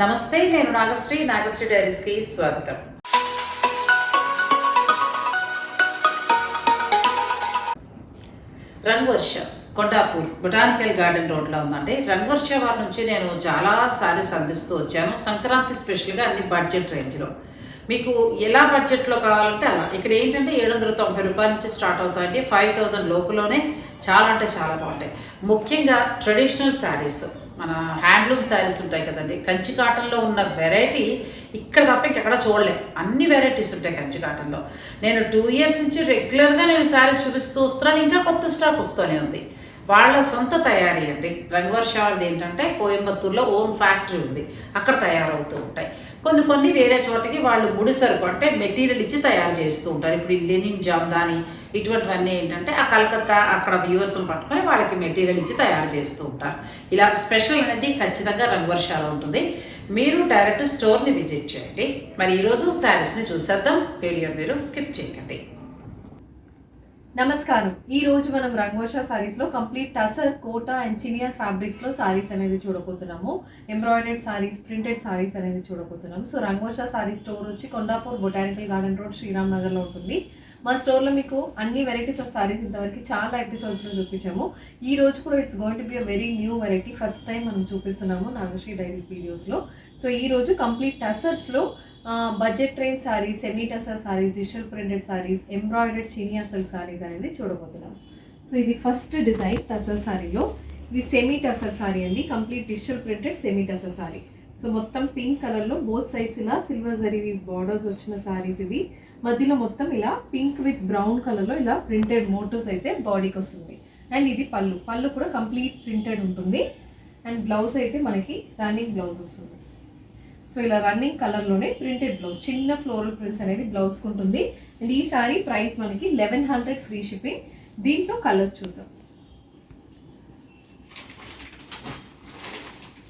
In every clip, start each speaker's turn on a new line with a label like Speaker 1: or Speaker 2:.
Speaker 1: నమస్తే నేను నాగశ్రీ. నాగశ్రీ డైరీస్కి స్వాగతం. రంగవర్ష కొండాపూర్ బొటానికల్ గార్డెన్ రోడ్లో ఉందండి. రంగవర్ష వారి నుంచి నేను చాలా సారీస్ అందిస్తూ వచ్చాను. సంక్రాంతి స్పెషల్గా అన్ని బడ్జెట్ రేంజ్లో. మీకు ఎలా బడ్జెట్లో కావాలంటే అలా. ఇక్కడ ఏంటంటే ఏడు వందల తొంభై రూపాయల నుంచి స్టార్ట్ అవుతాయండి. ఫైవ్ థౌజండ్ లోపులోనే చాలా అంటే చాలా బాగుంటాయి. ముఖ్యంగా ట్రెడిషనల్ శారీస్ మన హ్యాండ్లూమ్ శారీస్ ఉంటాయి కదండి కంచి కాటన్లో ఉన్న వెరైటీ ఇక్కడ తప్ప ఇంకెక్కడ చూడలేం. అన్ని వెరైటీస్ ఉంటాయి కంచి కాటన్లో. నేను టూ ఇయర్స్ నుంచి రెగ్యులర్గా నేను శారీస్ చూపిస్తూ వస్తున్నాను ఇంకా కొత్త స్టాక్ వస్తూనే ఉంది. వాళ్ళ సొంత తయారీ అండి. రంగవర్ష వాళ్ళది ఏంటంటే కోయంబత్తూరులో ఓన్ ఫ్యాక్టరీ ఉంది. అక్కడ తయారవుతూ ఉంటాయి. కొన్ని కొన్ని వేరే చోటకి వాళ్ళు ముడి సరుకు అంటే మెటీరియల్ ఇచ్చి తయారు చేస్తూ ఉంటారు. ఇప్పుడు ఈ లెనిన్ జామ్దాని ఇటువంటివన్నీ ఏంటంటే ఆ కలకత్తా అక్కడ వ్యూవర్స్ని పట్టుకొని వాళ్ళకి మెటీరియల్ ఇచ్చి తయారు చేస్తూ ఉంటారు. ఇలా స్పెషల్ అనేది ఖచ్చితంగా రంగవర్షాలు ఉంటుంది. మీరు డైరెక్ట్ స్టోర్ని విజిట్ చేయండి. మరి ఈరోజు శారీస్ని చూసేద్దాం. వీడియో మీరు స్కిప్ చేయకండి.
Speaker 2: నమస్కారం. ఈ రోజు మనం రంగవర్ష సారీస్లో కంప్లీట్ టసర్ కోటా అండ్ చినియర్ ఫ్యాబ్రిక్స్లో సారీస్ అనేది చూడబోతున్నాము. ఎంబ్రాయిడెడ్ సారీస్ ప్రింటెడ్ సారీస్ అనేది చూడబోతున్నాము. సో రంగవర్ష సారీ స్టోర్ వచ్చి Kondapur botanical garden road Sriram నగర్లో ఉంటుంది. మా స్టోర్లో మీకు అన్ని వెరైటీస్ ఆఫ్ సారీస్ ఇంతవరకు చాలా ఎపిసోడ్స్లో చూపించాము. ఈ రోజు కూడా it's going to be a very new variety first time మనం చూపిస్తున్నాము నాగశ్రీ డైరీస్ వీడియోస్లో సో ఈ రోజు complete టసర్స్లో budget train saris semi tussar saris digital printed saris embroidered Chiniya silk saris అనేది చూడబోతున్నాం. సో ఇది ఫస్ట్ డిజైన్ టసర్ సారీలో ఇది సెమీ టసర్ సారీ అండి. Complete digital printed semi tussar sari so మొత్తం పింక్ కలర్లో బోత్ సైడ్స్ ఇలా సిల్వర్ జరీవి బార్డర్స్ వచ్చిన సారీస్ ఇవి. మధ్యలో మొత్తం ఇలా పింక్ విత్ బ్రౌన్ కలర్లో ఇలా ప్రింటెడ్ మోటోస్ అయితే బాడీకి వస్తుంది. అండ్ ఇది పళ్ళు. పళ్ళు కూడా కంప్లీట్ ప్రింటెడ్ ఉంటుంది. అండ్ బ్లౌజ్ అయితే మనకి రన్నింగ్ బ్లౌజ్ వస్తుంది. సో ఇలా రన్నింగ్ కలర్లోనే ప్రింటెడ్ బ్లౌజ్. చిన్న ఫ్లోరల్ ప్రింట్స్ అనేది బ్లౌజ్ ఉంటుంది. అండ్ ఈ సారీ ప్రైస్ మనకి లెవెన్ హండ్రెడ్ ఫ్రీ షిప్పింగ్. దీంట్లో కలర్స్ చూద్దాం.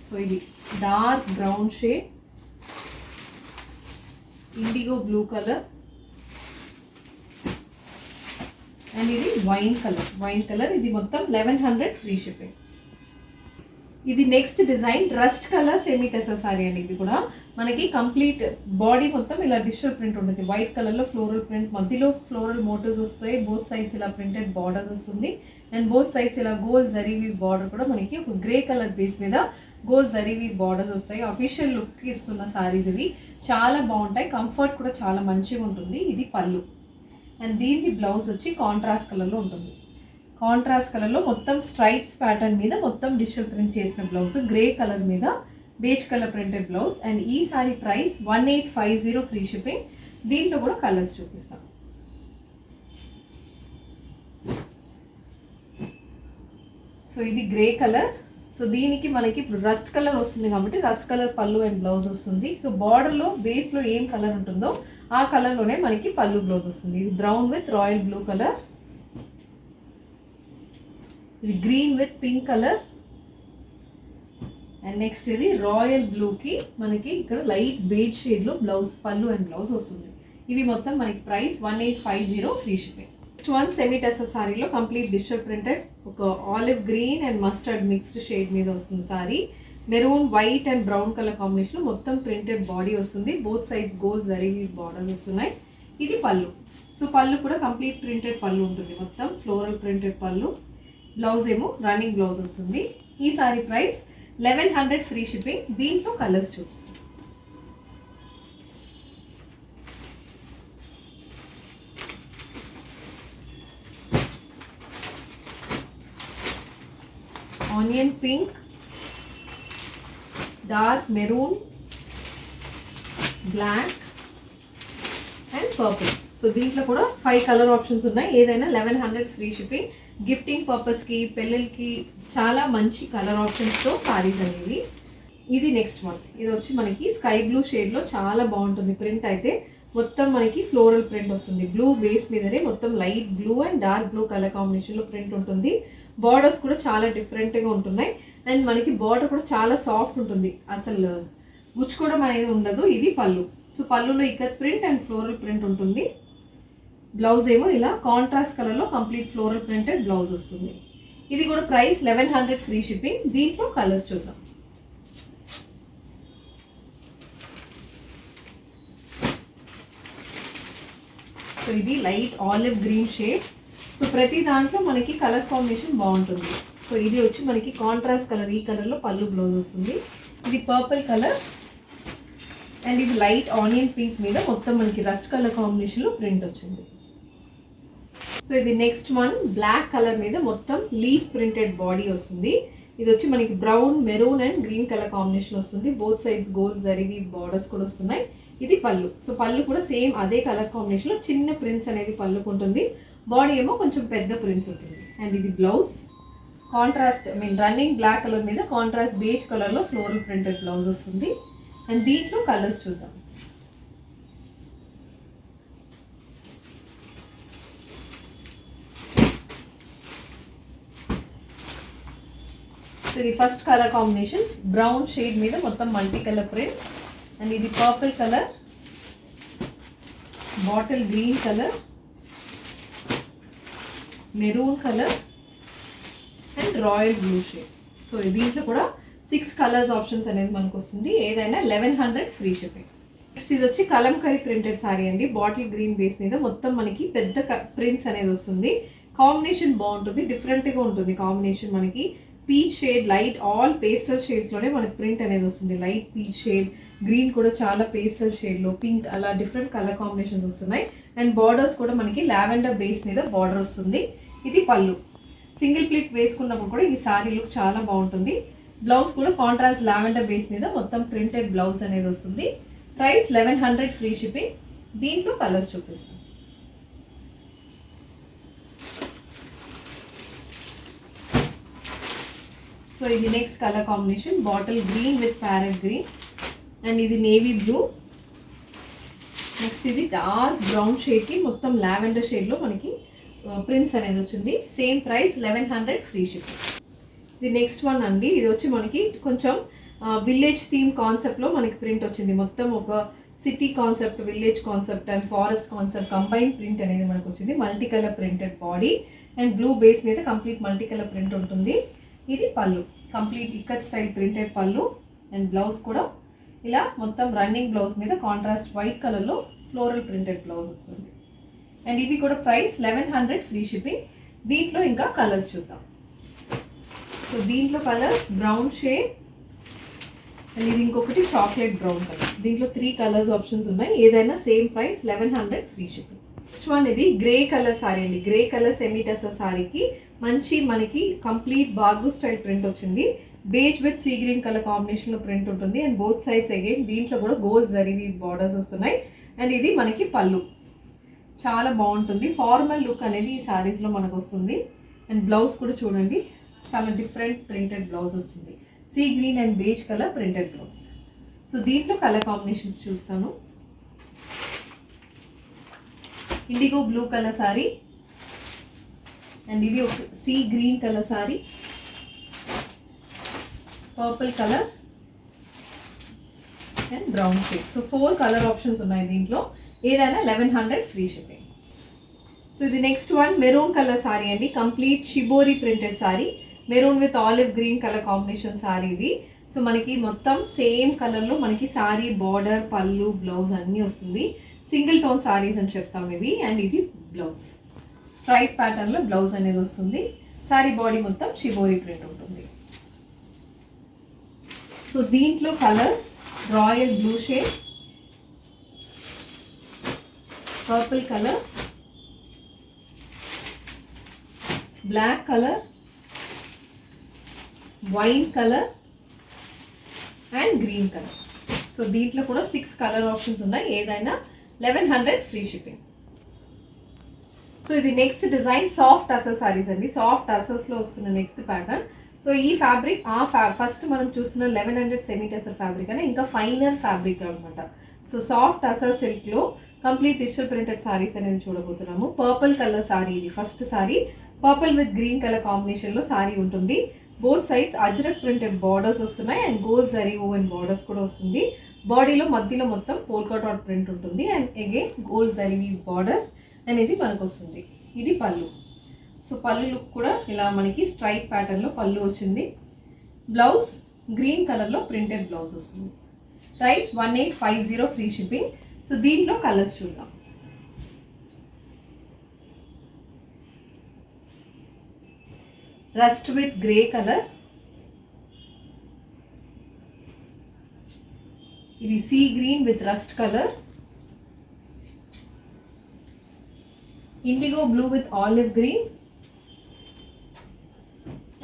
Speaker 2: సో ఇది dark brown shade. Indigo blue colour. And ఇది వైన్ కలర్ వైన్ కలర్ ఇది మొత్తం లెవెన్ హండ్రెడ్ ఫ్రీ షిప్పింగ్ ఇది next design rust colour semi tussar sari అండి ఇది కూడా. మనకి కంప్లీట్ బాడీ మొత్తం ఇలా డిజిటల్ ప్రింట్ ఉంటుంది. వైట్ కలర్లో ఫ్లోరల్ ప్రింట్ మధ్యలో ఫ్లోరల్ మోటివ్స్ వస్తాయి. బోత్ సైడ్స్ ఇలా ప్రింటెడ్ బార్డర్స్ వస్తుంది. అండ్ బోత్ సైడ్స్ ఇలా గోల్ జరీవి బార్డర్ కూడా మనకి ఒక గ్రే కలర్ బేస్ మీద గోల్ జరీవి బార్డర్స్ వస్తాయి. అఫీషియల్ లుక్ ఇస్తున్న సారీస్ ఇవి. చాలా బాగుంటాయి. కంఫర్ట్ కూడా చాలా మంచిగా ఉంటుంది. ఇది పళ్ళు. అండ్ దీనికి బ్లౌజ్ వచ్చి కాంట్రాస్ట్ కలర్లో ఉంటుంది. కాంట్రాస్ట్ కలర్లో మొత్తం స్ట్రైప్స్ ప్యాటర్న్ మీద మొత్తం డిజిటల్ ప్రింట్ చేసిన బ్లౌజ్ గ్రే కలర్ మీద beige colour printed blouse and ఈ sari price one eight five zero free shipping దీంట్లో కూడా కలర్స్ చూపిస్తాం. సో ఇది గ్రే కలర్ సో దీనికి మనకి ఇప్పుడు రస్ట్ కలర్ వస్తుంది కాబట్టి rust colour pallu and blouse వస్తుంది. సో బార్డర్లో బేస్లో ఏం కలర్ ఉంటుందో ఆ కలర్లోనే మనకి పళ్ళు బ్లౌజ్ వస్తుంది. ఇది brown with royal blue colour ఇది green with pink colour and next ఇది రాయల్ బ్లూకి మనకి ఇక్కడ లైట్ బేడ్ షేడ్లో బ్లౌజ్ పళ్ళు అండ్ బ్లౌజ్ వస్తుంది. ఇవి మొత్తం మనకి price one eight five zero free shipping next one semi tussar సారీలో కంప్లీట్ డిజిటల్ ప్రింటెడ్ ఒక olive green and mustard mixed shade మీద వస్తుంది sari maroon white and brown colour combination మొత్తం ప్రింటెడ్ బాడీ వస్తుంది. బోత్ సైడ్ గోల్ జరిగి borders వస్తున్నాయి. ఇది pallu. So పళ్ళు కూడా కంప్లీట్ ప్రింటెడ్ పళ్ళు ఉంటుంది మొత్తం. Floral printed pallu. బ్లౌజ్ ఏమో రన్నింగ్ బ్లౌజ్ వస్తుంది. ఈ sari price eleven hundred free shipping దీంట్లో కలర్స్ చూపిస్తుంది onion pink dark maroon black and purple. So దీంట్లో కూడా ఫైవ్ కలర్ ఆప్షన్స్ ఉన్నాయి. ఏదైనా eleven hundred free shipping gifting పర్పస్కి పెళ్ళిళ్ళకి చాలా మంచి కలర్ ఆప్షన్స్తో సారీస్ అనేవి. ఇది నెక్స్ట్ వన్ ఇది వచ్చి మనకి స్కై బ్లూ షేడ్లో చాలా బాగుంటుంది. ప్రింట్ అయితే మొత్తం మనకి ఫ్లోరల్ ప్రింట్ వస్తుంది. బ్లూ బేస్ మీదనే మొత్తం light blue and dark blue colour కాంబినేషన్లో ప్రింట్ ఉంటుంది. బార్డర్స్ కూడా చాలా డిఫరెంట్గా ఉంటున్నాయి. అండ్ మనకి బార్డర్ కూడా చాలా సాఫ్ట్ ఉంటుంది. అసలు గుచ్చుకోవడం అనేది ఉండదు. ఇది పళ్ళు. సో పళ్ళులో ikat print and floral print ఉంటుంది. బ్లౌజ్ ఏమో ఇలా కాంట్రాస్ట్ కలర్లో కంప్లీట్ ఫ్లోరల్ ప్రింటెడ్ బ్లౌజ్ వస్తుంది. ఇది కూడా price eleven hundred free shipping. దీంట్లో కలర్స్ చూద్దాం. సో ఇది light olive green shade. So ప్రతి దాంట్లో మనకి కలర్ కాంబినేషన్ బాగుంటుంది. సో ఇది వచ్చి మనకి కాంట్రాస్ట్ కలర్ ఈ కలర్లో పళ్ళు బ్లౌజ్ వస్తుంది. ఇది పర్పుల్ కలర్. అండ్ ఇది లైట్ ఆనియన్ పింక్ మీద మొత్తం మనకి రస్ట్ కలర్ కాంబినేషన్లో ప్రింట్ వచ్చింది. సో ఇది నెక్స్ట్ వన్ బ్లాక్ కలర్ మీద మొత్తం లీఫ్ ప్రింటెడ్ బాడీ వస్తుంది. ఇది వచ్చి మనకి brown maroon and green colour combination వస్తుంది. బోత్ సైడ్స్ గోల్డ్ జరిగి బార్డర్స్ కూడా వస్తున్నాయి. ఇది పళ్ళు. సో పళ్ళు కూడా సేమ్ అదే కలర్ కాంబినేషన్లో చిన్న ప్రింట్స్ అనేది పళ్ళుకు ఉంటుంది. బాడీ ఏమో కొంచెం పెద్ద ప్రింట్స్ ఉంటుంది. అండ్ ఇది blouse contrast I mean running black colour మీద కాంట్రాస్ట్ బేజ్ కలర్లో ఫ్లోరల్ ప్రింటెడ్ బ్లౌజ్ వస్తుంది. అండ్ దీంట్లో కలర్స్ చూద్దాం. సో ఇది first colour combination brown shade మీద మొత్తం మల్టీ కలర్ ప్రింట్ అండ్ ఇది purple colour bottle green colour maroon colour and royal blue shade so దీంట్లో కూడా సిక్స్ కలర్స్ ఆప్షన్స్ అనేది మనకు వస్తుంది ఏదైనా eleven hundred free shipping next ఇది వచ్చి కలంకరీ ప్రింటెడ్ సారీ అండి. బాటిల్ గ్రీన్ బేస్ మీద మొత్తం మనకి పెద్ద ప్రింట్స్ అనేది వస్తుంది. కాంబినేషన్ బాగుంటుంది. డిఫరెంట్గా ఉంటుంది కాంబినేషన్ మనకి. Peach shade light all pastel షేడ్స్లోనే మనకి ప్రింట్ అనేది వస్తుంది. లైట్ పీచ్ షేడ్ గ్రీన్ కూడా చాలా పేస్టల్ షేడ్లో పింక్ అలా డిఫరెంట్ కలర్ కాంబినేషన్స్ వస్తున్నాయి. అండ్ బార్డర్స్ కూడా మనకి లావెండర్ బేస్ మీద బార్డర్ వస్తుంది. ఇది పళ్ళు. సింగిల్ ప్లిట్ వేసుకున్నప్పుడు కూడా ఈ సారీ లుక్ చాలా బాగుంటుంది. బ్లౌజ్ కూడా కాంట్రాస్ట్ లావెండర్ బేస్ మీద మొత్తం ప్రింటెడ్ బ్లౌజ్ అనేది వస్తుంది. Price eleven hundred free shipping. దీంట్లో కలర్స్ చూపిస్తుంది సో ఇది next colour combination bottle green with parrot green and ఇది నేవీ బ్లూ నెక్స్ట్ ఇది డార్క్ బ్రౌన్ షేడ్కి మొత్తం లావెండర్ షేడ్లో మనకి ప్రింట్స్ అనేది వచ్చింది. Same price eleven hundred free shipping ఇది నెక్స్ట్ వన్ అండి. ఇది వచ్చి మనకి కొంచెం విలేజ్ థీమ్ కాన్సెప్ట్లో మనకి ప్రింట్ వచ్చింది. మొత్తం ఒక city concept village concept and forest concept combine print అనేది మనకు వచ్చింది multi colour printed body and blue base మీద కంప్లీట్ మల్టీ కలర్ ప్రింట్ ఉంటుంది. ఇది pallu. Complete ikat style printed pallu and blouse కూడా. ఇలా మొత్తం రన్నింగ్ బ్లౌజ్ మీద కాంట్రాస్ట్ వైట్ కలర్లో ఫ్లోరల్ ప్రింటెడ్ బ్లౌజ్ వస్తుంది. అండ్ ఇవి కూడా price eleven hundred free shipping దీంట్లో ఇంకా కలర్స్ చూద్దాం. సో దీంట్లో కలర్స్ బ్రౌన్ షేడ్ అండ్ ఇది ఇంకొకటి చాక్లెట్ బ్రౌన్ కలర్స్ దీంట్లో త్రీ కలర్స్ ఆప్షన్స్ ఉన్నాయి. ఏదైనా same price eleven hundred free shipping next one ఇది గ్రే కలర్ సారీ అండి. గ్రే కలర్ సెమీటెసర్ సారీకి మంచి మనకి కంప్లీట్ బాగు స్టైల్ ప్రింట్ వచ్చింది. Beige with sea green colour కాంబినేషన్లో ప్రింట్ ఉంటుంది. అండ్ బోత్ సైడ్స్ అగైన్ దీంట్లో కూడా గోల్డ్ జరివి బార్డర్స్ వస్తున్నాయి. అండ్ ఇది మనకి పళ్ళు. చాలా బాగుంటుంది. ఫార్మల్ లుక్ అనేది ఈ సారీస్లో మనకు వస్తుంది. అండ్ బ్లౌజ్ కూడా చూడండి. చాలా డిఫరెంట్ ప్రింటెడ్ బ్లౌజ్ వచ్చింది. Sea green and beige colour printed blouse so దీంట్లో కలర్ కాంబినేషన్స్ చూస్తాను. Indigo blue colour sari. And ఇది ఒక sea green colour sari. Purple colour. And brown shade. So four colour options ఉన్నాయి దీంట్లో. ఏదైనా eleven hundred free shipping. So ఇది next one maroon colour sari అండి. Complete shibori printed sari. Maroon with olive green colour combination sari ఇది. So మనకి మొత్తం same కలర్లో మనకి సారీ బార్డర్ పళ్ళు బ్లౌజ్ అన్నీ వస్తుంది. సింగిల్ టోన్ సారీస్ అని చెప్తాం ఇవి. అండ్ ఇది బ్లౌజ్. స్ట్రైట్ ప్యాటర్న్లో బ్లౌజ్ అనేది వస్తుంది. సారీ బాడీ మొత్తం షిబోరీ ప్రింట్ ఉంటుంది. సో దీంట్లో colours royal blue shade purple colour black colour wine colour and green colour so దీంట్లో కూడా సిక్స్ కలర్ ఆప్షన్స్ ఉన్నాయి. ఏదైనా eleven hundred free shipping so ఇది next design soft tussar saris అండి. Soft అసర్స్లో వస్తున్న నెక్స్ట్ ప్యాటర్న్ సో ఈ fabric ఆ ఫ్యా ఫస్ట్ మనం చూస్తున్న eleven hundred semi tussar fabric అనే ఇంకా ఫైనర్ ఫ్యాబ్రిక్ అనమాట సో సాఫ్ట్ అసర్ సిల్క్లో కంప్లీట్ డిజిటల్ ప్రింటెడ్ సారీస్ అనేది చూడబోతున్నాము. పర్పుల్ కలర్ సారీ ఇది first sari purple with green colour కాంబినేషన్లో సారీ ఉంటుంది. Both sides ajrak printed borders వస్తున్నాయి. And gold zari woven borders కూడా వస్తుంది. బాడీలో మధ్యలో మొత్తం పోల్కా డాట్ ప్రింట్ ఉంటుంది. అండ్ అగైన్ గోల్డ్ జరిగి బార్డర్స్ అనేది మనకు వస్తుంది ఇది పళ్ళు. సో పళ్ళు లుక్ కూడా ఇలా మనకి స్ట్రైట్ ప్యాటర్న్లో పళ్ళు వచ్చింది. బ్లౌజ్ గ్రీన్ కలర్లో ప్రింటెడ్ బ్లౌజ్ వస్తుంది. Price one eight five zero free shipping. So దీంట్లో కలర్స్ చూద్దాం. Rust with grey colour. ఇది sea green with rust colour. Indigo blue with olive green.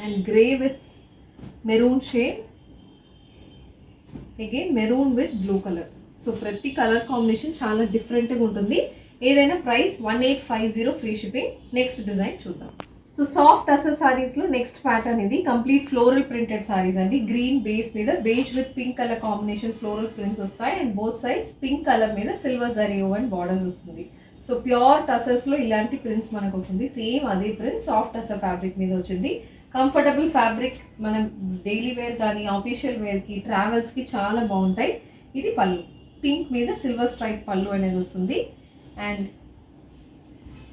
Speaker 2: And grey with maroon shade. Again maroon with blue colour. So ప్రతి colour combination చాలా డిఫరెంట్గా ఉంటుంది. ఏదైనా price one eight five zero free shipping. Next design చూద్దాం. So soft అసెస్ సారీస్లో next pattern ఇది. Complete floral printed saris అండి. గ్రీన్ బేస్ మీద beige with pink colour combination floral prints వస్తాయి. And both sides pink colour మీద సిల్వర్ జరియో and borders వస్తుంది. సో ప్యూర్ టసర్స్లో ఇలాంటి ప్రింట్స్ మనకు వస్తుంది. సేమ్ అదే ప్రింట్ సాఫ్ట్ టసర్ ఫ్యాబ్రిక్ మీద వచ్చింది. కంఫర్టబుల్ ఫ్యాబ్రిక్ మనం డైలీ వేర్ కానీ ఆఫీషియల్ వేర్కి ట్రావెల్స్కి చాలా బాగుంటాయి. ఇది పళ్ళు. పింక్ మీద సిల్వర్ స్ట్రైప్ పళ్ళు అనేది వస్తుంది. అండ్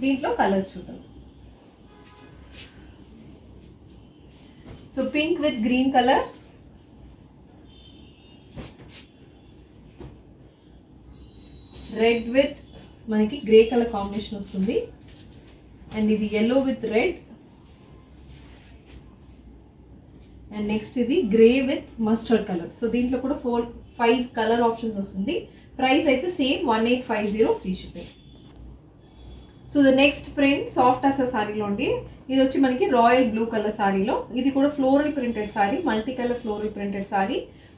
Speaker 2: దీంట్లో కలర్స్ చూద్దాం. So pink with green colour red with మనకి గ్రే కలర్ కాంబినేషన్ వస్తుంది. అండ్ ఇది yellow with red and next ఇది grey with mustard colour so దీంట్లో కూడా ఫోర్ ఫైవ్ కలర్ ఆప్షన్స్ వస్తుంది. ప్రైస్ అయితే same one eight five zero free shipping so the next print soft tussar సారీలో ఉండి ఇది వచ్చి మనకి రాయల్ బ్లూ కలర్ సారీలో ఇది కూడా floral printed sari multi colour floral printed sari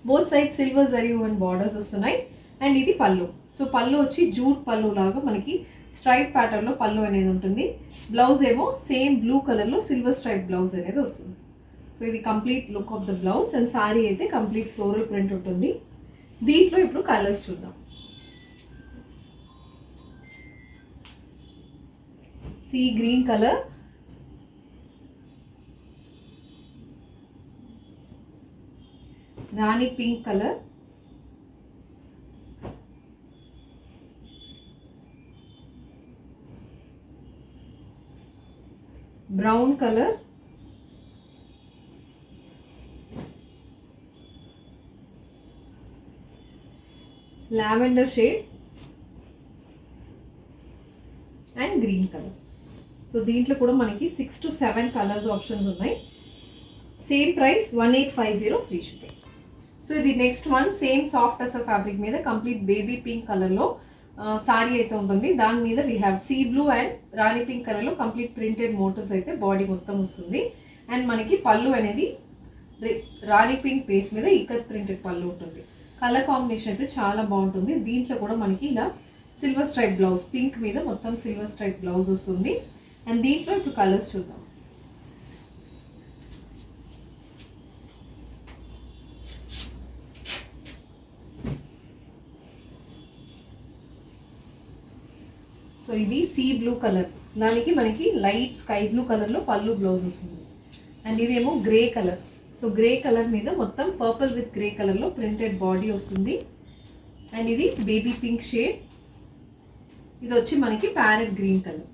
Speaker 2: both side silver zari and borders వస్తున్నాయి. అండ్ ఇది పళ్ళు. సో పళ్ళు వచ్చి జూట్ పళ్ళు లాగా మనకి స్ట్రైప్ ప్యాటర్న్లో పళ్ళు అనేది ఉంటుంది. బ్లౌజ్ ఏమో సేమ్ బ్లూ కలర్లో సిల్వర్ స్ట్రైప్ బ్లౌజ్ అనేది వస్తుంది. సో ఇది complete look of the blouse and sari అయితే కంప్లీట్ ఫ్లోరల్ ప్రింట్ ఉంటుంది. దీంట్లో ఇప్పుడు కలర్స్ చూద్దాం. see green color. Rani pink color. Brown color. Lavender shade. And green color. So దీంట్లో కూడా మనకి six to seven colours options ఉన్నాయి. Same price one eight five zero free shipping so ఇది next one same soft tussar fabric మీద complete baby pink కలర్లో సారీ అయితే ఉంటుంది. దాని మీద we have sea blue and rani pink కలర్లో కంప్లీట్ ప్రింటెడ్ మోటర్స్ అయితే బాడీ మొత్తం వస్తుంది. అండ్ మనకి పళ్ళు అనేది రాణి పింక్ బేస్ మీద ఇక్కత్ ప్రింటెడ్ పళ్ళు ఉంటుంది. కలర్ కాంబినేషన్ అయితే చాలా బాగుంటుంది. దీంట్లో కూడా మనకి ఇలా సిల్వర్ స్ట్రైప్ బ్లౌజ్ పింక్ మీద మొత్తం సిల్వర్ స్ట్రైప్ బ్లౌజ్ వస్తుంది. అండ్ దీంట్లో ఇప్పుడు కలర్స్ చూద్దాం. సో ఇది సీ బ్లూ కలర్ దానికి మనకి లైట్ స్కై బ్లూ కలర్లో పళ్ళు బ్లౌజ్ వస్తుంది. అండ్ ఇదేమో grey colour so grey colour మీద మొత్తం పర్పుల్ విత్ గ్రే కలర్లో ప్రింటెడ్ బాడీ వస్తుంది. అండ్ ఇది బేబీ పింక్ షేడ్ ఇది వచ్చి మనకి ప్యారెట్ గ్రీన్ కలర్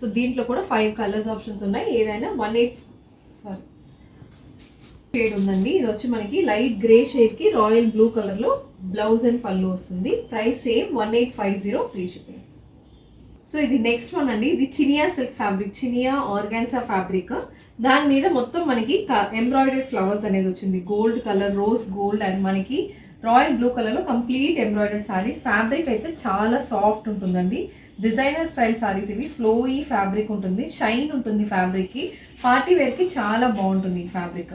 Speaker 2: సో దీంట్లో కూడా ఫైవ్ కలర్స్ ఆప్షన్స్ ఉన్నాయి. ఏదైనా వన్ ఎయిట్ సారీ షేడ్ ఉందండి. ఇది వచ్చి మనకి లైట్ గ్రే షేడ్కి రాయల్ బ్లూ కలర్లో బ్లౌజ్ అండ్ పళ్ళు వస్తుంది. Price same one eight five zero free shipping so ఇది నెక్స్ట్ వన్ అండి. ఇది chiniya silk fabric chiniya organza fabric దాని మీద మొత్తం మనకి ఎంబ్రాయిడరీ ఫ్లవర్స్ అనేది వచ్చింది. Gold colour rose gold and మనకి రాయల్ బ్లూ కలర్లో కంప్లీట్ ఎంబ్రాయిడరీ సారీస్ ఫ్యాబ్రిక్ అయితే చాలా సాఫ్ట్ ఉంటుందండి. డిజైనర్ స్టైల్ సారీస్ ఇవి. ఫ్లోయీ ఫ్యాబ్రిక్ ఉంటుంది. షైన్ ఉంటుంది ఫ్యాబ్రిక్కి పార్టీ వేర్కి చాలా బాగుంటుంది ఈ ఫ్యాబ్రిక్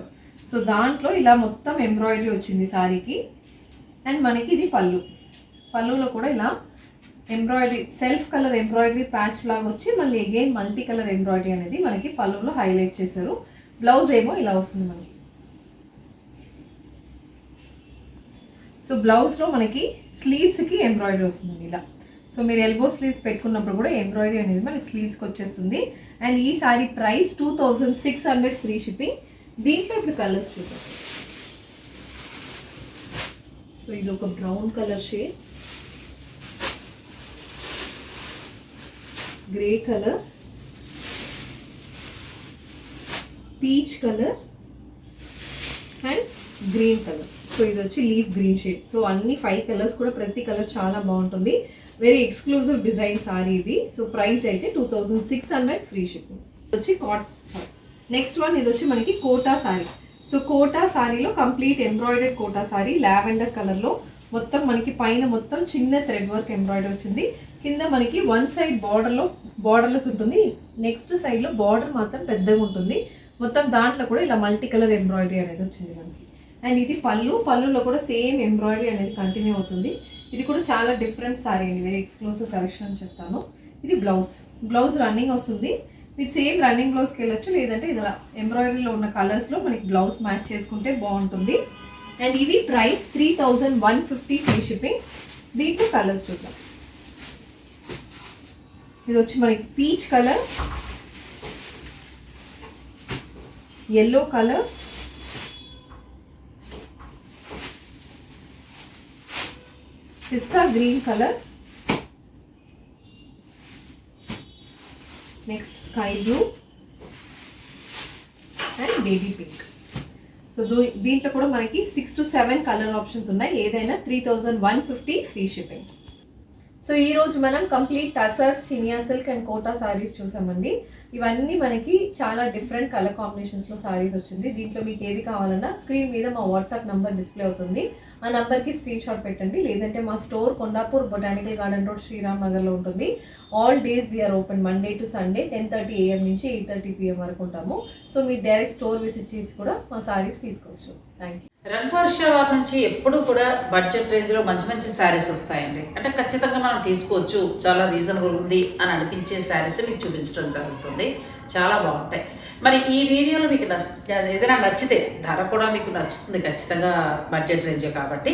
Speaker 2: సో దాంట్లో ఇలా మొత్తం ఎంబ్రాయిడరీ వచ్చింది సారీకి అండ్ మనకి ఇది పళ్ళు. పళ్ళులో కూడా ఇలా embroidery self colour embroidery patch లాగా వచ్చి మళ్ళీ అగైన్ మల్టీ కలర్ ఎంబ్రాయిడరీ అనేది మనకి పళ్ళులో హైలైట్ చేశారు. బ్లౌజ్ ఏమో ఇలా వస్తుంది మనకి. సో బ్లౌజ్లో మనకి స్లీవ్స్కి ఎంబ్రాయిడరీ వస్తుంది ఇలా. సో మీరు ఎల్బో స్లీవ్స్ పెట్టుకున్నప్పుడు కూడా ఎంబ్రాయిడరీ అనేది మనకి స్లీవ్స్కి వచ్చేస్తుంది. అండ్ ఈ sari price two thousand six hundred free shipping దీంట్లో ఇప్పుడు కలర్స్ చూద్దాం. సో ఇది ఒక brown colour shade grey colour peach colour and green colour so ఇది వచ్చి లీఫ్ గ్రీన్ షేడ్ సో అన్ని ఫైవ్ కలర్స్ కూడా ప్రతి కలర్ చాలా బాగుంటుంది. వెరీ ఎక్స్క్లూజివ్ డిజైన్ సారీ ఇది. సో ప్రైస్ అయితే two thousand six hundred free shipping వచ్చి కాట్ సారీ నెక్స్ట్ వన్ ఇది వచ్చి మనకి కోటా సారీ సో కోటా సారీలో complete embroidered Kota sari lavender కలర్లో మొత్తం మనకి పైన మొత్తం చిన్న థ్రెడ్ వర్క్ ఎంబ్రాయిడరీ వచ్చింది. కింద మనకి వన్ సైడ్ బార్డర్లో బార్డర్లెస్ ఉంటుంది. నెక్స్ట్ సైడ్లో బార్డర్ మాత్రం పెద్దగా ఉంటుంది. మొత్తం దాంట్లో కూడా ఇలా మల్టీ కలర్ ఎంబ్రాయిడరీ అనేది వచ్చింది మనకి. అండ్ ఇది పళ్ళు. పళ్ళులో కూడా సేమ్ ఎంబ్రాయిడరీ అనేది కంటిన్యూ అవుతుంది. ఇది కూడా చాలా డిఫరెంట్ సారీ అండి. వెరీ ఎక్స్క్లూసివ్ కలెక్షన్ అని చెప్తాను. ఇది బ్లౌజ్ బ్లౌజ్ రన్నింగ్ వస్తుంది. మీరు సేమ్ రన్నింగ్ బ్లౌజ్కి వెళ్ళొచ్చు. లేదంటే ఇలా ఎంబ్రాయిడరీలో ఉన్న కలర్స్లో మనకి బ్లౌజ్ మ్యాచ్ చేసుకుంటే బాగుంటుంది. అండ్ ఇవి price three thousand one fifty free shipping దీంట్లో కలర్స్ చూద్దాం. ఇది వచ్చి మనకి peach colour yellow colour pista green colour. Next sky blue and baby pink so దీంట్లో కూడా మనకి six to seven colour options ఉన్నాయి. ఏదైనా three thousand one fifty free shipping so ఈ రోజు మనం complete tussars chiniya silk and Kota saris చూసామండి. ఇవన్నీ మనకి చాలా డిఫరెంట్ కలర్ కాంబినేషన్స్లో సారీస్ వచ్చింది. దీంట్లో మీకు ఏది కావాలన్నా స్క్రీన్ మీద మా వాట్సాప్ నంబర్ డిస్ప్లే అవుతుంది. ఆ నంబర్కి స్క్రీన్ షాట్ పెట్టండి. లేదంటే మా store Kondapur botanical garden road Sriram నగర్లో ఉంటుంది. All days we are open Monday to Sunday ten thirty AM నుంచి ఎయిట్ థర్టీ పిఎం వరకు ఉంటాము. సో మీరు డైరెక్ట్ స్టోర్ విజిట్ చేసి కూడా మా సారీస్ తీసుకోవచ్చు. థ్యాంక్ యూ
Speaker 1: రంగవర్ష వారి నుంచి ఎప్పుడు కూడా బడ్జెట్ రేంజ్లో మంచి మంచి శారీస్ వస్తాయండి. అంటే ఖచ్చితంగా మనం తీసుకోవచ్చు. చాలా రీజనబుల్ ఉంది అని అనిపించే శారీస్ మీకు చూపించడం జరుగుతుంది. చాలా బాగుంటాయి. మరి ఈ వీడియోలో మీకు నచ్చ ఏదైనా నచ్చితే ధర కూడా మీకు నచ్చుతుంది ఖచ్చితంగా బడ్జెట్ రేంజే కాబట్టి.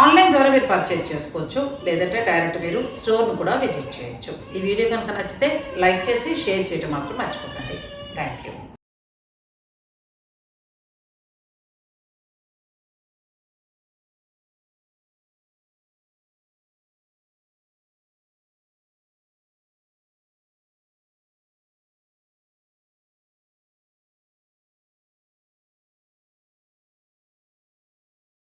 Speaker 1: ఆన్లైన్ ద్వారా మీరు పర్చేజ్ చేసుకోవచ్చు. లేదంటే డైరెక్ట్ మీరు స్టోర్ను కూడా విజిట్ చేయొచ్చు. ఈ వీడియో కనుక నచ్చితే లైక్ చేసి షేర్ చేయడం మాత్రం మర్చిపోకండి. Thank you